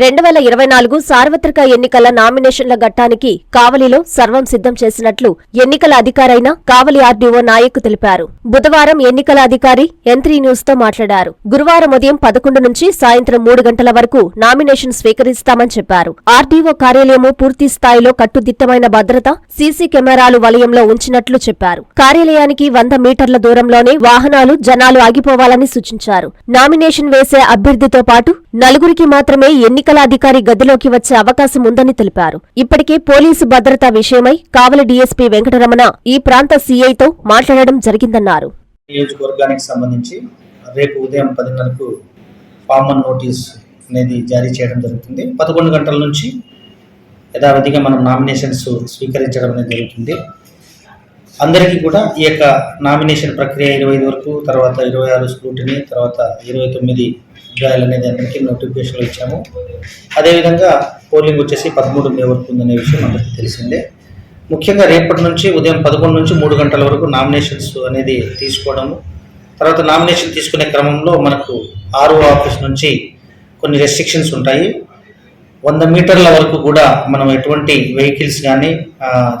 రెండు వేల ఇరవై నాలుగు సార్వత్రిక ఎన్నికల నామినేషన్ల ఘట్టానికి కావలిలో సర్వం సిద్ధం చేసినట్లు ఎన్నికల అధికారైన కావలి ఆర్డీఓ నాయక్ తెలిపారు. బుధవారం ఎన్నికల అధికారి ఎంత్రీ న్యూస్తో మాట్లాడారు. గురువారం ఉదయం పదకొండు నుంచి సాయంత్రం మూడు గంటల వరకు నామినేషన్ స్వీకరిస్తామని చెప్పారు. ఆర్డీఓ కార్యాలయము పూర్తి స్థాయిలో కట్టుదిట్టమైన భద్రత సీసీ కెమెరాలు వలయంలో ఉంచినట్లు చెప్పారు. కార్యాలయానికి వంద మీటర్ల దూరంలోనే వాహనాలు జనాలు ఆగిపోవాలని సూచించారు. నామినేషన్ వేసే అభ్యర్థితో పాటు నలుగురికి మాత్రమే ఎన్నికల అధికారి గదిలోకి వచ్చే అవకాశం ఉందని తెలిపారు. ఇప్పటికే పోలీసు భద్రత విషయమై కావలి డీఎస్పీ వెంకటరమణ ఈ ప్రాంత సీఐతో మాట్లాడడం జరిగిందన్నారు. నియోజకవర్గానికి సంబంధించి రేపు ఉదయం పదిన్నరకు కామన్ నోటీస్ అనేది జారీ చేయడం జరుగుతుంది. పదకొండు గంటల నుంచి యథావిధిగా మనం నామినేషన్స్ స్వీకరించడం అనేది జరుగుతుంది. అందరికీ కూడా ఈ యొక్క నామినేషన్ ప్రక్రియ ఇరవై ఐదు వరకు తర్వాత ఇరవై ఆరు స్క్రూటినీ తర్వాత ఇరవై తొమ్మిది గాయాలు అనేది అందరికీ నోటిఫికేషన్లు ఇచ్చాము. అదేవిధంగా పోలింగ్ వచ్చేసి పదమూడు మే వరకు ఉందనే విషయం అందరికీ తెలిసిందే. ముఖ్యంగా రేపటి నుంచి ఉదయం పదకొండు నుంచి మూడు గంటల వరకు నామినేషన్స్ అనేది తీసుకోవడము. తర్వాత నామినేషన్ తీసుకునే క్రమంలో మనకు ఆర్ఓ ఆఫీస్ నుంచి కొన్ని రెస్ట్రిక్షన్స్ ఉంటాయి. వంద మీటర్ల వరకు కూడా మనం ఎటువంటి వెహికల్స్ కానీ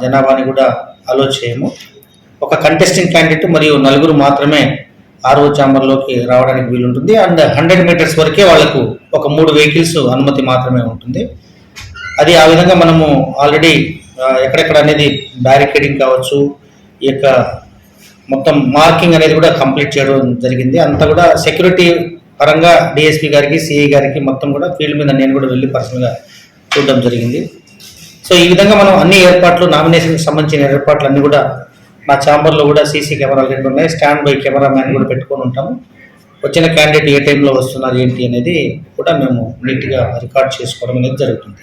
జనాభాని కూడా అలో చేయము. ఒక కంటెస్టింగ్ క్యాండిడేట్ మరియు నలుగురు మాత్రమే ఆర్ఓ ఛాంబర్లోకి రావడానికి వీలుంటుంది. అండ్ హండ్రెడ్ మీటర్స్ వరకే వాళ్ళకు ఒక మూడు వెహికల్స్ అనుమతి మాత్రమే ఉంటుంది. అది ఆ విధంగా మనము ఆల్రెడీ ఎక్కడెక్కడ అనేది బ్యారికేడింగ్ కావచ్చు ఈ యొక్క మొత్తం మార్కింగ్ అనేది కూడా కంప్లీట్ చేయడం జరిగింది. అంతా కూడా సెక్యూరిటీ పరంగా డిఎస్పీ గారికి సిఐ గారికి మొత్తం కూడా ఫీల్డ్ మీద నేను కూడా వెళ్ళి పర్సనల్గా చూడడం జరిగింది. సో ఈ విధంగా మనం అన్ని ఏర్పాట్లు నామినేషన్కి సంబంధించిన ఏర్పాట్లు అన్ని కూడా మా ఛాంబర్లో కూడా సీసీ కెమెరాలు రెండు ఉన్నాయి. స్టాండ్ బై కెమెరా మ్యాన్ కూడా పెట్టుకొని ఉంటాము. వచ్చిన క్యాండిడేట్ ఏ టైంలో వస్తున్నారు ఏంటి అనేది కూడా మేము నీట్గా రికార్డ్ చేసుకోవడం అనేది జరుగుతుంది.